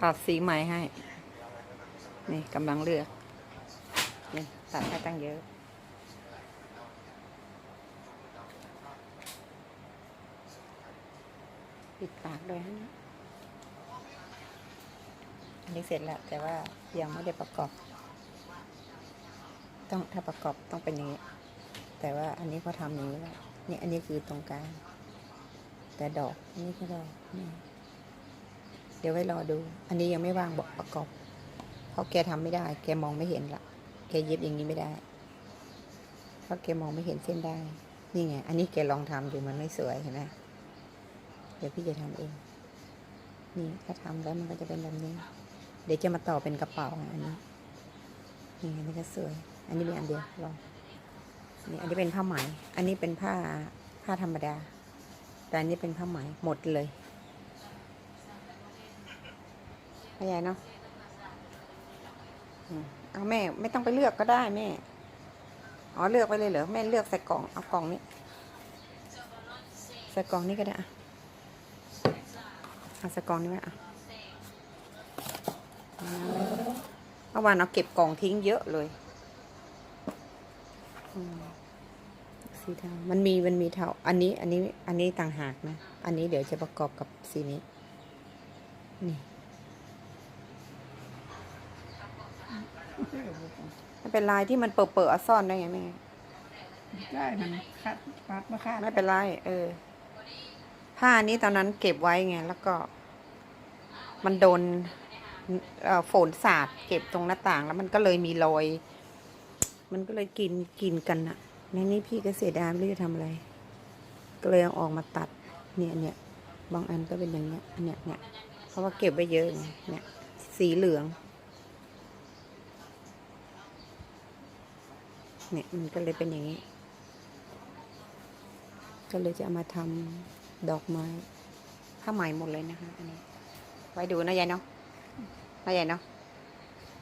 ตัดสีใหม่ให้ นี่กำลังเลือกนี่ตัดให้ตั้งเยอะ ปิดปากด้วยฮะอันนี้เสร็จแล้ว แต่ว่ายังไม่ได้ประกอบ ต้องถ้าประกอบต้องเป็นอย่างนี้ แต่ว่าอันนี้เขาทำอย่างนี้แล้วนี่อันนี้คือตรงกลางแต่ดอกอันนี่ก็ดอกนี่ ดี๋ยวไว้รอดู อันนี้ยังไม่วางบอกประกอบ เพราะแกทำไม่ได้ แกมองไม่เห็นละแกเย็บอย่างนี้ไม่ได้ เพราะแกมองไม่เห็นเส้นได้ นี่ไง อันนี้แกลองทำอยู่มันไม่สวยเห็นไหมเดี๋ยวพี่จะทำเอง นี่ถ้าทำแล้วมันก็จะเป็นแบบนี้ เดี๋ยวจะมาต่อเป็นกระเป๋าอันนี้ นี่อันนี้ก็สวย อันนี้เป็นอันเดียวลอง นี่อันนี้เป็นผ้าไหม อันนี้เป็นผ้าผ้าธรรมดา แต่อันนี้เป็นผ้าไหมหมดเลย เข้าใจเนาะเอาแม่ไม่ต้องไปเลือกก็ได้แม่ อ๋อเลือกไปเลยเหรอแม่เลือกใส่กล่องเอากล่องนี้ ใส่กล่องนี้ก็ได้อะเอาใส่กล่องนี้ไว้อะเมื่อวานเอาเก็บกล่องทิ้งเยอะเลยสีเทามันมีมันมีเทาอันนี้ อันนี้ อันนี้ต่างหากนะ อันนี้เดี๋ยวจะประกอบกับสีนี้ นี่ มันเป็นลายที่มันเปิดเปิดซ่อนได้ไงแม่ได้มันคัดปัดมาคัดไม่เป็นไรเออ ผ้านี้ตอนนั้นเก็บไว้ไงแล้วก็ มันโดนเอ่อฝนสาดเก็บตรงหน้าต่างแล้วมันก็เลยมีรอย มันก็เลยกินกินกันอะในนี้พี่ก็เสียดายไม่รู้จะทำอะไรก็เลยเอาออกมาตัด เนี่ยเนี่ยบางอันก็เป็นอย่างเงี้ยอันเนี้ยเนี่ยเพราะว่าเก็บไว้เยอะไงเนี่ยสีเหลือง เนี่ยมันก็เลยเป็นอย่างนี้ ก็เลยจะเอามาทำดอกไม้ผ้าไหมหมดเลยนะคะ อันนี้ ไว้ดูนะยายเนาะนะยายเนาะ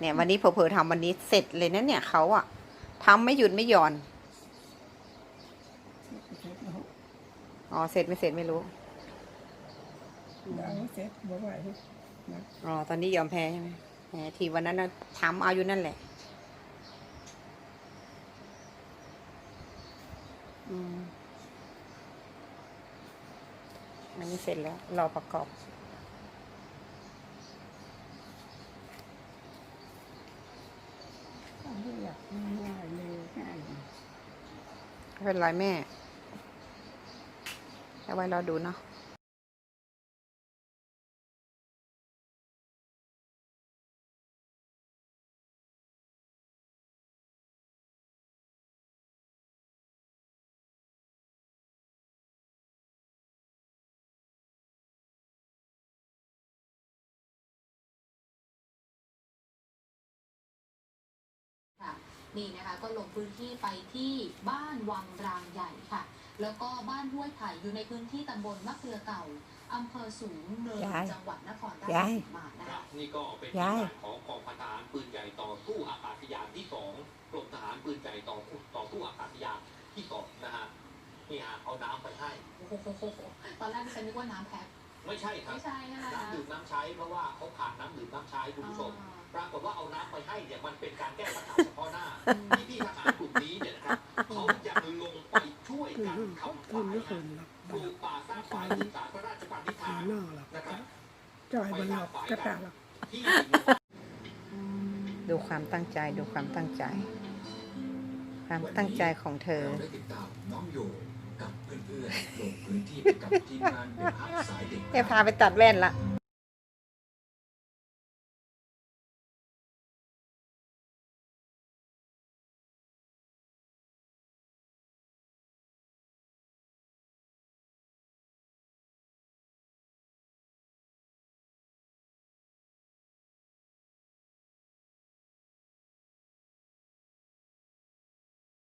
เนี่ย วันนี้เผลอๆทำวันนี้เสร็จเลยนะเนี่ยเขาอะทำไม่หยุดไม่หย่อนอ๋อเสร็จไม่เสร็จไม่รู้เอาเสร็จบ่ไหวนะอ๋อตอนนี้ยอมแพ้ใช่ไหมแหมทีวันนั้นนะทำเอาอยู่นั่นแหละ อืมอันนี้เสร็จแล้ว รอประกอบเอาเรียกง่ายๆเลยง่ายไม่เป็นไรแม่ เอาไว้รอดูเนาะ นี่นะคะก็ลงพื้นที่ไปที่บ้านวังรางใหญ่ค่ะ แล้วก็บ้านห้วยไผ่อยู่ในพื้นที่ตำบลมะเขือเก่าอำเภอสูงเนินยายจังหวัดนครราชยายสีมานะครัคะบนี่ก็เป็นยายที่มาของกองพันทหารปืนใหญ่ต่อสู้อากาศยานที่สองกรมทหารปืนใหญ่ต่อต่อสู้อากาศยานที่สองนะฮะนี่ฮะเอาน้ำไปให้โอ้โหตอนแรกดิฉันนึกว่าน้ำแพ็คไม่ใช่ครับไม่ใช่นะคะน้ำดื่มน้ำใช้เพราะว่าเขาขาดน้ำดื่มน้ำใช้คุณผู้ชมปรากฏว่าเอาน้ำไปให้เนี่ยมันเป็นการแก้ปัญหาเฉ พาะหน้าที่พี่ทหารกลุ่มนี้เนี่ยนะครับเขาจะลงไปช่วยกันทำคุณฝ่ายไม่คนหรอกปลูกป่าสร้างฝ่ายศึกษาพระราชปณิธาหานนอกหรอกนะครับจอยบนหลอกกระตาหรอกที่ดูความตั้งใจดูความตั้งใจ ความตั้งใจของเธอเราได้ติดตามน้องโยกับเพื่อนๆลงพื้นที่ไปกับทีมงานเด็กฮักสายเด็กแกพาไปตัดแว่นละเ